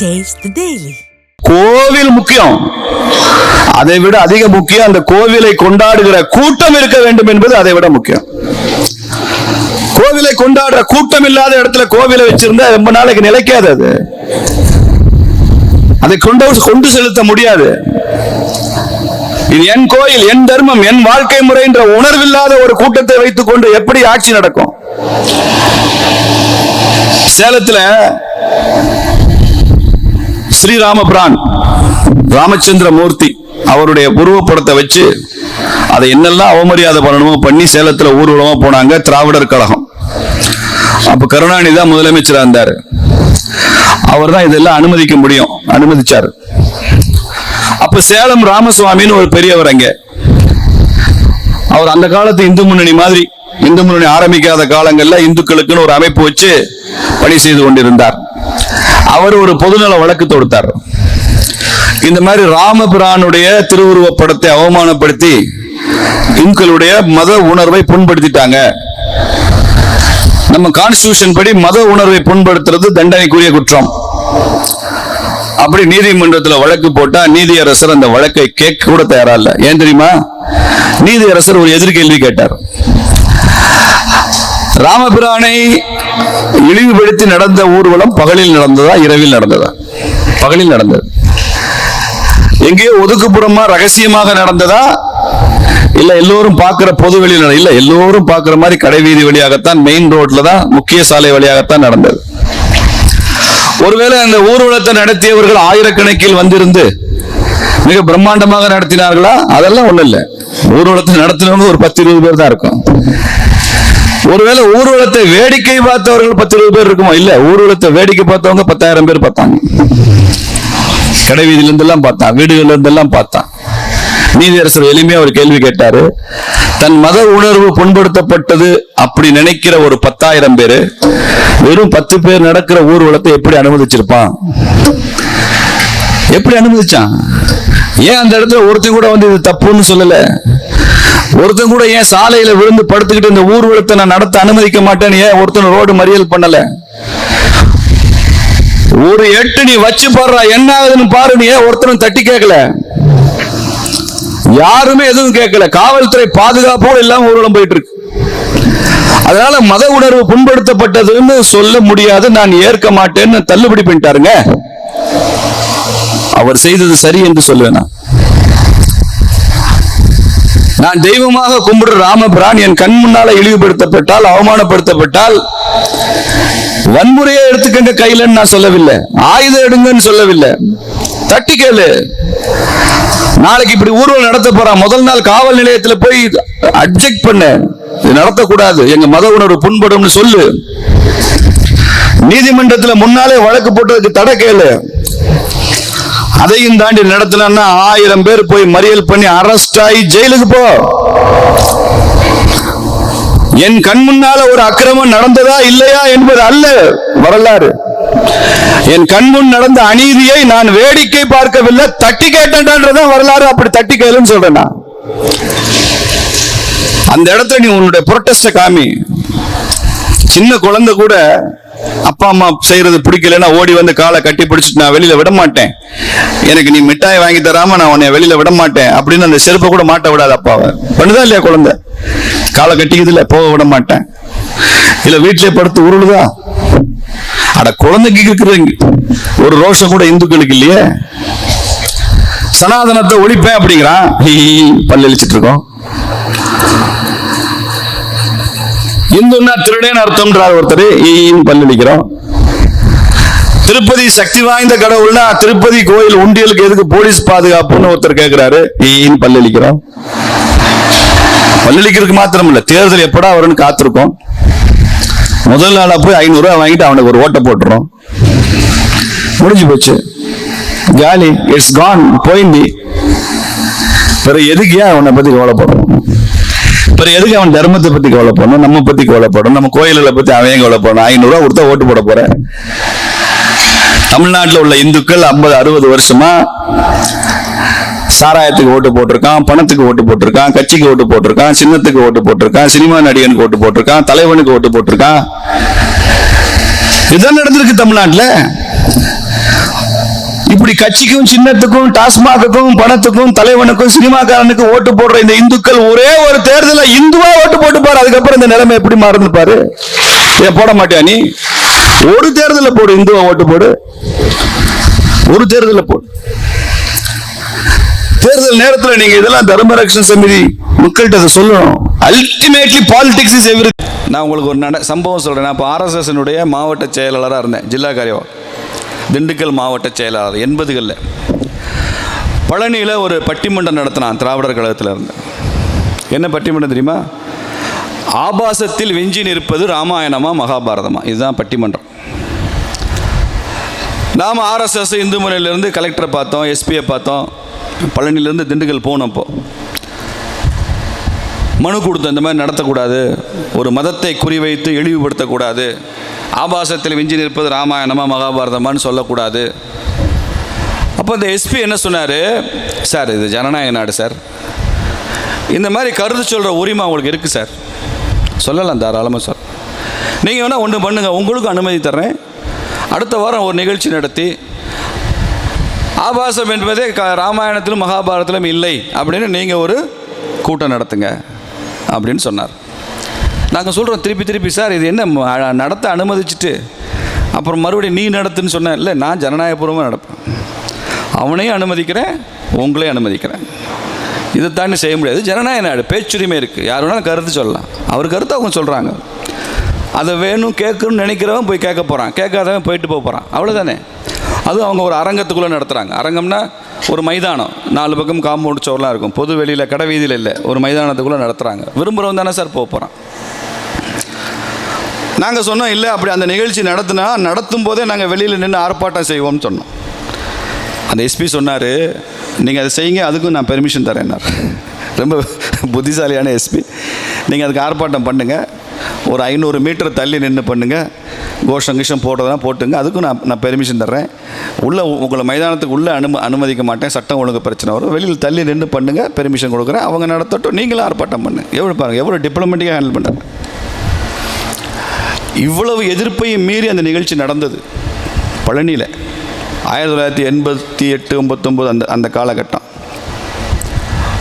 Taste daily கோவில் முக்கியம். அதை விட அதிக முக்கியம் அந்த கோவிலை கொண்டாடுகிற கூட்டம் இருக்க வேண்டும் என்பது அதை விட முக்கியம். கோவிலை கொண்டாடுற கூட்டம் இல்லாத இடத்துல கோவிலை வச்சிருந்தா ரொம்ப நாளைக்கு நிலைக்காது அது. அதை கொண்டு கொண்டு செலுத்த முடியாது. இது என் கோயில் என் தர்மம் என் வாழ்க்கை முறை என்ற உணர்வில்லாத ஒரு கூட்டத்தை வைத்துக் கொண்டு எப்படி ஆட்சி நடக்கும்? சேலத்துல ஸ்ரீராமபிரான் ராமச்சந்திர மூர்த்தி அவருடைய உருவப்படத்தை வச்சு அதை என்னெல்லாம் அவமரியாதை பண்ணணுமோ பண்ணி சேலத்துல ஊர்வலமா போனாங்க திராவிடர் கழகம். அப்ப கருணாநிதி தான் முதலமைச்சரா இருந்தாரு. அவர் தான் இதெல்லாம் அனுமதிக்க முடியும். அனுமதிச்சாரு. அப்ப சேலம் ராமசுவாமின்னு ஒரு பெரியவர் அங்க. அவர் அந்த காலத்து இந்து முன்னணி மாதிரி இந்து முன்னணி ஆரம்பிக்காத காலங்கள்ல இந்துக்களுக்குன்னு ஒரு அமைப்பு வச்சு பணி செய்து கொண்டிருந்தார். அவர் ஒரு பொதுநல வழக்கு தொடுத்தார். இந்த மாதிரி ராமபிரானுடைய திருவுருவப்படத்தை அவமானப்படுத்தி இந்துக்களுடைய மத உணர்வை புண்படுத்திட்டாங்க. நம்ம கான்ஸ்டிடியூஷன் படி மத உணர்வை புண்படுத்துறது தண்டனைக்குரிய குற்றம். அப்படி நீதிமன்றத்துல வழக்கு போட்டா நீதியரசர் அந்த வழக்கை கேட்க கூட தயாரா இல்ல. ஏன் தெரியுமா? நீதியரசர் ஒரு எதிர்கேள்வி கேட்டார். ராமபிரானை இழிவுபடுத்தி நடந்த ஊர்வலம் பகலில் நடந்ததா இரவில் நடந்ததா? பகலில் நடந்தது. எங்கேயோ ஒதுக்குப்புறமா ரகசியமாக நடந்ததா? இல்ல எல்லோரும் பார்க்கிற பொது வெளியில் இல்ல எல்லோரும் பார்க்கிற மாதிரி கடைவீதி வழியாகத்தான் மெயின் ரோட்ல தான் முக்கிய சாலை வழியாகத்தான் நடந்தது. ஒருவேளை அந்த ஊர்வலத்தை நடத்தியவர்கள் ஆயிரக்கணக்கில் வந்திருந்து மிக பிரம்மாண்டமாக நடத்தினார்களா? அதெல்லாம் ஒண்ணு இல்ல. ஊர்வலத்தை நடத்தினவங்க ஒரு பத்து இருபது பேர் தான் இருக்கும். ஒருவேளை ஊர்வலத்தை வேடிக்கை பார்த்தவர்கள் பத்து இருபது பேர் இருக்குமா? இல்ல ஊர்வலத்தை வேடிக்கை பார்த்தவங்க பத்தாயிரம் பேர் பார்த்தாங்க. கடை வீதியிலிருந்து இருந்தெல்லாம் பார்த்தான் வீடுகள்ல இருந்து எல்லாம் பார்த்தான். நீதியரசர் எளிமையா ஒரு கேள்வி கேட்டாரு. தன் மத உணர்வு புண்படுத்தப்பட்டது அப்படி நினைக்கிற ஒரு பத்தாயிரம் பேரு வெறும் பத்து பேர் நடக்கிற ஊர்வலத்தை எப்படி அனுமதிச்சிருப்பான்? எப்படி அனுமதிச்சான்? ஏன் அந்த இடத்துல ஒருத்தன் கூட வந்து இது தப்புன்னு சொல்லல? ஒருத்தன் கூட ஏன் சாலையில விழுந்து படுத்துக்கிட்டு இந்த ஊர்வலத்தை நான் நடத்த அனுமதிக்க மாட்டேன்னு ஏன் ஒருத்தன் ரோடு மறியல் பண்ணல? ஒரு எட்டு நீ வச்சு பாடுறா என்ன ஆகுதுன்னு பாரு நீ ஏன் ஒருத்தனும் தட்டி கேட்கல? யாருமே எதுவும் கேட்கல. காவல்துறை பாதுகாப்போடு இல்லாம ஊர்வலம் போயிட்டு இருக்கு. அதனால மத உணர்வு புண்படுத்தப்பட்டதுன்னு சொல்ல முடியாது நான் ஏற்க மாட்டேன்னு தள்ளுபடி பண்ணிட்டாருங்க. அவர் செய்தது சரி என்று சொல்லுவேன் நான். நான் தெய்வமாக கும்பிடுற ராமபிரான் என் கண் முன்னால இழிவுபடுத்தப்பட்டால் அவமானப்படுத்தப்பட்டால் வன்முறையை எடுத்துக்கங்க கையிலன்னு நான் சொல்லவில்லை. ஆயுதம் எடுங்கன்னு சொல்லவில்லை. தட்டி கேளு. நாளைக்கு இப்படி ஊர்வலம் நடத்த போறான் முதல் நாள் காவல் நிலையத்துல போய் அப்ஜெக்ட் பண்ண. இது நடத்தக்கூடாது. எங்க மத உணர்வு புண்படும்னு சொல்லு. நீதிமன்றத்துல முன்னாலே வழக்கு போட்டதுக்கு தடை கேளு. அதையும் தாண்டி நடத்தினா ஆயிரம் பேர் போய் மறியல் பண்ணி அரெஸ்ட் ஆகி ஜெயிலுக்கு போ. என் கண் முன்னால ஒரு அக்கிரமம் நடந்ததா இல்லையா என்பது அல்ல வரலாறு. என் கண்முன் நடந்த அநீதியை நான் வேடிக்கை பார்க்கவில்லை தட்டி கேட்டேன்டான்றதான் வரலாறு. அப்படி தட்டி கேளுன்னு சொல்றேன் நான். அந்த இடத்துல நீ உன்னுடைய புரட்டஸ்ட காமி. சின்ன குழந்தை கூட அப்பா அம்மா செய்யறது பிடிக்கலன்னா ஓடி வந்து காலை கட்டி பிடிச்சிட்டு நான் வெளியில விட மாட்டேன். எனக்கு நீ மிட்டாய் வாங்கி தராம நான் உன்னை வெளியில விட மாட்டேன். அப்படின்னு அந்த செருப்பை கூட மாட்ட விடாது அப்பாவை பண்ணுதா இல்லையா குழந்தை? காலை கட்டிக்குது இல்ல போக விட மாட்டேன். இல்ல வீட்டிலே படுத்து உருளுதா? அட குழந்தைக்கு இருக்கிற ஒரு ரோஷம் கூட இந்துக்களுக்கு இல்லையே. சனாதனத்தை ஒழிப்பேன் அப்படிங்கிறான். ஹீ, பல்லளிச்சிட்டு இருக்கோம். இந்துன்னா திருடேன்னு அர்த்தம்ன்றார் ஒருத்தர். ஈன்னு பல்லளிக்கிறோம் திருப்பதி சக்தி வாய்ந்த கடவுள்னா திருப்பதி கோயில் உண்டியலுக்கு எதுக்கு போலீஸ் பாதுகாப்புன்னு ஒருத்தர் கேட்கிறாரு ஈன்னு பல்லளிக்கிறோம் பல்லளிக்கிறதுக்கு மாத்திரம் இல்ல தேர்தல் எப்படா வரும்னு காத்திருக்கோம். முதல் நாளா போய் ஐநூறு ரூபாய் வாங்கிட்டு அவனுக்கு ஒரு ஓட்டை போட்டுறோம். முடிஞ்சு போச்சு. ஜாலி இட்ஸ் கான் போயிந்தி வேற எதுக்கு ஏன் அவனை பத்தி கவலைப்படுறோம்? அப்புறம் எதுக்கு அவன் தர்மத்தை பத்தி கவலைப்படணும்? நம்ம பத்தி கவலைப்படணும். நம்ம கோயில்களை பத்தி அவன் கவலை கவலைப்படணும்? ஐநூறு ரூபாய் கொடுத்தா ஓட்டு போட போற தமிழ்நாட்டில் உள்ள இந்துக்கள் ஐம்பது அறுபது வருஷமா சாராயத்துக்கு ஓட்டு போட்டிருக்கான் பணத்துக்கு ஓட்டு போட்டிருக்கான் கட்சிக்கு ஓட்டு போட்டிருக்கான் சின்னத்துக்கு ஓட்டு போட்டிருக்கான் சினிமா நடிகனுக்கு ஓட்டு போட்டிருக்கான் தலைவனுக்கு ஓட்டு போட்டிருக்கான். இதுதான் நடந்திருக்கு தமிழ்நாட்டில். இப்படி கட்சிக்கும் சின்னத்துக்கும் டாஸ்மாகுக்கும் பணத்துக்கும் தலைவனுக்கும் சினிமாக்காரனுக்கும் ஓட்டு போடுற இந்த இந்துக்கள் ஒரே ஒரு தேர்தல இந்துவா ஓட்டு போட்டு பாரு. அதுக்கப்புறம் இந்த நிலைமை எப்படி மாறுன்னு பாரு. ஏன் போட மாட்டியா நீ? ஒரு தேர்தல போடு இந்துவா ஓட்டு போடு. ஒரு தேர்தல போடு. தேர்தல் நேரத்தில் நீங்க இதெல்லாம் தர்மரக்ஷண சமிதி மக்கள்கிட்ட அதை சொல்லணும். அல்டிமேட்லி பாலிடிக்ஸ் இஸ் எவ்ரி நான் உங்களுக்கு ஒரு நட சம்பவம் சொல்றேன். நான் இப்போ ஆர்எஸ்எஸ்னுடைய மாவட்ட செயலாளராக இருந்தேன். ஜில்லா காரியவா? திண்டுக்கல் மாவட்ட செயலாளர் எண்பதுகளில். பழனியில் ஒரு பட்டிமன்றம் நடத்தினான் திராவிடர் கழகத்தில் இருந்து. என்ன பட்டிமன்றம் தெரியுமா? ஆபாசத்தில் வெஞ்சி நிற்பது ராமாயணமா மகாபாரதமா? இதுதான் பட்டிமன்றம். நாம் ஆர்எஸ்எஸ் இந்து முறையிலேருந்து கலெக்டரை பார்த்தோம் எஸ்பியை பார்த்தோம் பழனிலேருந்து திண்டுக்கல் போனப்போ மனு கொடுத்தோம் இந்த மாதிரி நடத்தக்கூடாது ஒரு மதத்தை குறிவைத்து இழிவுபடுத்தக்கூடாது ஆபாசத்தில் விஞ்சி நிற்பது ராமாயணமா மகாபாரதமானு சொல்லக்கூடாது. அப்போ இந்த எஸ்பி என்ன சொன்னார்? சார் இது ஜனநாயக நாடு சார். இந்த மாதிரி கருத்து சொல்கிற உரிமை அவங்களுக்கு இருக்குது சார். சொல்லலாம் தாராளமாக சார் நீங்கள் வேணால் ஒன்று பண்ணுங்கள் உங்களுக்கும் அனுமதி தர்றேன். அடுத்த வாரம் ஒரு நிகழ்ச்சி நடத்தி ஆபாசம் என்பதே க ராமாயணத்திலும் மகாபாரதத்திலும் இல்லை அப்படின்னு நீங்கள் ஒரு கூட்டம் நடத்துங்க அப்படின்னு சொன்னார். நாங்கள் சொல்கிறோம் திருப்பி திருப்பி சார் இது என்ன நடத்த அனுமதிச்சுட்டு அப்புறம் மறுபடியும் நீ நடத்துன்னு சொன்னேன் இல்லை நான் ஜனநாயகபூர்வமாக நடப்பேன். அவனையும் அனுமதிக்கிறேன் உங்களையும் அனுமதிக்கிறேன். இதை தாண்டி செய்ய முடியாது. ஜனநாயக நாடு பேச்சுரிமை இருக்குது யார் வேணாலும் கருத்து சொல்லலாம். அவர் கருத்தை அவங்க சொல்கிறாங்க அதை வேணும் கேட்கணும்னு நினைக்கிறவன் போய் கேட்க போகிறான் கேட்காதவன் போயிட்டு போக போகிறான் அவ்வளோதானே அதுவும் அவங்க ஒரு அரங்கத்துக்குள்ளே நடத்துகிறாங்க அரங்கம்னா ஒரு மைதானம் நாலு பக்கம் காம்பவுண்ட் சோர்லாம் இருக்கும். பொது வெளியில் கடை வீதியில் இல்லை. ஒரு மைதானத்துக்குள்ளே நடத்துகிறாங்க விரும்புகிறவன் தானே சார் போக போகிறான் நாங்கள் சொன்னோம் இல்லை அப்படி அந்த நிகழ்ச்சி நடத்தினா நடத்தும் போதே நாங்கள் வெளியில் நின்று ஆர்ப்பாட்டம் செய்வோம்னு சொன்னோம். அந்த எஸ்பி சொன்னார் நீங்கள் அதை செய்யுங்க அதுக்கும் நான் பெர்மிஷன் தரேன்னார். ரொம்ப புத்திசாலியான எஸ்பி. நீங்கள் அதுக்கு ஆர்ப்பாட்டம் பண்ணுங்கள் ஒரு ஐநூறு மீட்டர் தள்ளி நின்று பண்ணுங்கள் கோஷம் கிஷம் போடுறதுனா போட்டுங்க. அதுக்கும் நான் நான் பெர்மிஷன் தர்றேன். உள்ளே உங்களை மைதானத்துக்கு உள்ளே அனும அனுமதிக்க மாட்டேன். சட்டம் ஒழுங்கு பிரச்சனை வரும். வெளியில் தள்ளி நின்று பண்ணுங்கள் பெர்மிஷன் கொடுக்குறேன். அவங்க நடத்தட்டும். நீங்களும் ஆர்ப்பாட்டம் பண்ணு எவ்வளோ பாருங்கள் எவ்வளோ டிப்ளமெட்டிக்காக ஹேண்டில் பண்ணுறாங்க இவ்வளவு எதிர்ப்பையும் மீறி அந்த நிகழ்ச்சி நடந்தது. பழனியில். ஆயிரத்தி தொள்ளாயிரத்தி எண்பத்தி எட்டு ஒம்பத்தொம்போது அந்த அந்த காலகட்டம்.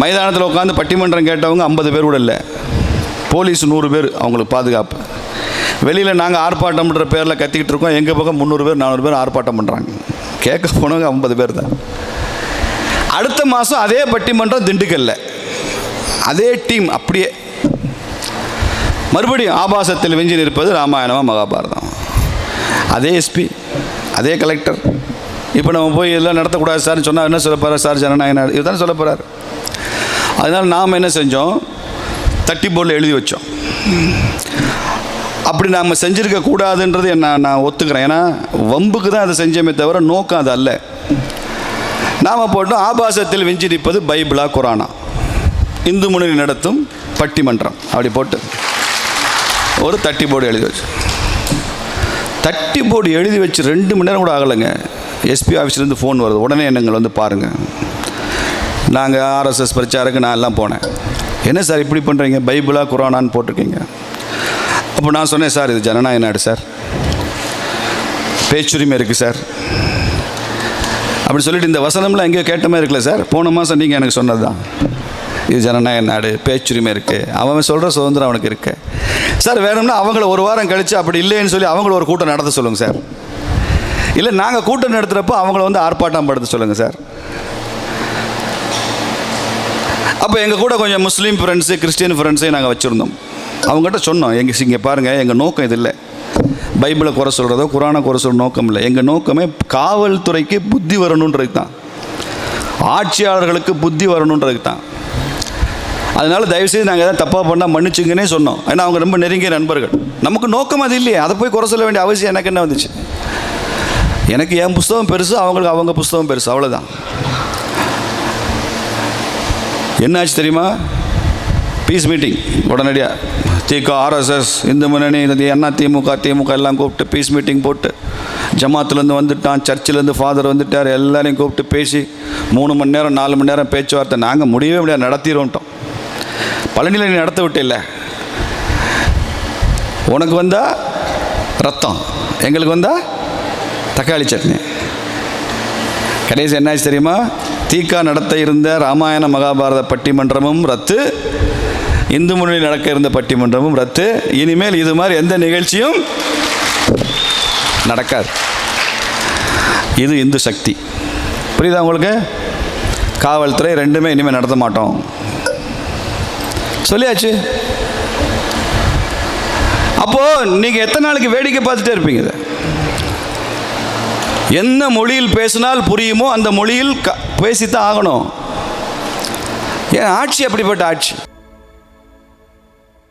மைதானத்தில் உட்காந்து பட்டிமன்றம் கேட்டவங்க ஐம்பது பேர் கூட இல்லை. போலீஸ் நூறு பேர் அவங்களுக்கு பாதுகாப்பு. வெளியில் நாங்கள் ஆர்ப்பாட்டம்ன்ற பேரில் கத்திக்கிட்டு இருக்கோம். எங்கள் பக்கம் முந்நூறு பேர் நானூறு பேர் ஆர்ப்பாட்டம் பண்ணுறாங்க கேட்க போனவங்க ஐம்பது பேர் தான். அடுத்த மாதம் அதே பட்டிமன்றம் திண்டுக்கல்ல. அதே டீம் அப்படியே. மறுபடியும் ஆபாசத்தில் வெஞ்சி நிற்பது ராமாயணமாக மகாபாரதம். அதே எஸ்பி அதே கலெக்டர். இப்போ நம்ம போய் இதெல்லாம் நடத்தக்கூடாது சார்னு சொன்னால் என்ன சொல்ல போகிறார் சார் ஜனநாயக இதுதான் சொல்ல போகிறார் அதனால் நாம் என்ன செஞ்சோம்? தட்டி போர்டில் எழுதி வச்சோம். அப்படி நாம் செஞ்சுருக்க கூடாதுன்றது நான் நான் ஒத்துக்கிறேன். ஏன்னா வம்புக்கு தான் அதை செஞ்சோமே தவிர நோக்கம் அது அல்ல. நாம் போட்டோம் ஆபாசத்தில் வெஞ்சி நிற்பது பைபிளா குரானா. இந்து முன்னணி நடத்தும் பட்டிமன்றம். அப்படி போட்டு ஒரு தட்டி போர்டு எழுதி வச்சு தட்டி போர்டு எழுதி வச்சு ரெண்டு மணி நேரம் கூட ஆகலைங்க. எஸ்பி ஆஃபீஸ்லேருந்து ஃபோன் வருது. உடனே என்னங்களை வந்து பாருங்கள் நாங்கள் ஆர்எஸ்எஸ் பிரச்சாரக்கு நான் எல்லாம் போனேன். என்ன சார் இப்படி பண்ணுறீங்க பைபிளாக குரானான்னு போட்டிருக்கீங்க. அப்போ நான் சொன்னேன் சார் இது ஜனநாயக நாடு சார். பேச்சுரிமை இருக்குது சார். அப்படி சொல்லிட்டு இந்த வசனம்லாம் எங்கேயோ கேட்ட மாதிரி இருக்குல்ல சார். போன மாதம் நீங்கள் எனக்கு சொன்னது தான் இது ஜனநாயக நாடு பேச்சுரிமை இருக்குது அவன் சொல்கிற சுதந்திரம் அவனுக்கு இருக்கு. சார் வேணும்னா அவங்கள ஒரு வாரம் கழித்து அப்படி இல்லைன்னு சொல்லி அவங்கள ஒரு கூட்டம் நடத்த சொல்லுங்கள் சார். இல்லை நாங்கள் கூட்டம் நடத்துகிறப்போ அவங்கள வந்து ஆர்ப்பாட்டம் படுத்த சொல்லுங்கள் சார். அப்போ எங்கள் கூட கொஞ்சம் முஸ்லீம் ஃப்ரெண்ட்ஸு கிறிஸ்டியன் ஃப்ரெண்ட்ஸையும் நாங்கள் வச்சுருந்தோம். அவங்ககிட்ட சொன்னோம் எங்கள் இங்கே பாருங்கள் எங்கள் நோக்கம் இது இல்லை. பைபிளை குறை சொல்கிறதோ குரானை குறை சொல்கிற நோக்கம் இல்லை. எங்கள் நோக்கமே காவல்துறைக்கு புத்தி வரணுன்றது தான். ஆட்சியாளர்களுக்கு புத்தி வரணுன்றது தான். அதனால் தயவுசெய்து நாங்கள் எதாவது தப்பாக பண்ணால் மன்னிச்சுங்கன்னே சொன்னோம். ஏன்னா அவங்க ரொம்ப நெருங்கிய நண்பர்கள். நமக்கு நோக்கம் அது இல்லையே. அதை போய் குறை சொல்ல வேண்டிய அவசியம் எனக்கு என்ன வந்துச்சு? எனக்கு என் புஸ்தகம் பெருசு அவங்களுக்கு அவங்க புஸ்தகம் பெருசு அவ்வளோதான் என்னாச்சு தெரியுமா? பீஸ் மீட்டிங் உடனடியாக திக ஆர்எஸ்எஸ் இந்து முன்னணி இது என்ன திமுக திமுக எல்லாம் கூப்பிட்டு பீஸ் மீட்டிங் போட்டு ஜமாத்துலேருந்து வந்துட்டான் சர்ச்சிலேருந்து ஃபாதர் வந்துட்டார் எல்லாரையும் கூப்பிட்டு பேசி மூணு மணி நேரம் நாலு மணி நேரம் பேச்சுவார்த்தை நாங்கள் முடியவே முடியாது நடத்திடுவோம்ட்டோம். பழனியில் நீ நடத்த விட்டில்ல உனக்கு வந்தால் ரத்தம் எங்களுக்கு வந்தால் தக்காளி சட்னி. கடைசி என்னாச்சு தெரியுமா? தீகா நடத்த இருந்த ராமாயண மகாபாரத பட்டிமன்றமும் ரத்து. இந்து மொழியில் நடக்க இருந்த பட்டிமன்றமும் ரத்து. இனிமேல் இது மாதிரி எந்த நிகழ்ச்சியும் நடக்காது. இது இந்து சக்தி. புரியுதா உங்களுக்கு? காவல்துறை ரெண்டுமே இனிமேல் நடத்த மாட்டோம். சொல்லியாச்சு? அப்போ நீங்க எத்தனை நாளைக்கு வேடிக்கை பார்த்துட்டே இருப்பீங்க இதை? என்ன மொழியில் பேசினால் புரியுமோ அந்த மொழியில் க பேசித்தான் ஆகணும். ஏன் ஆட்சி அப்படிப்பட்ட ஆட்சி?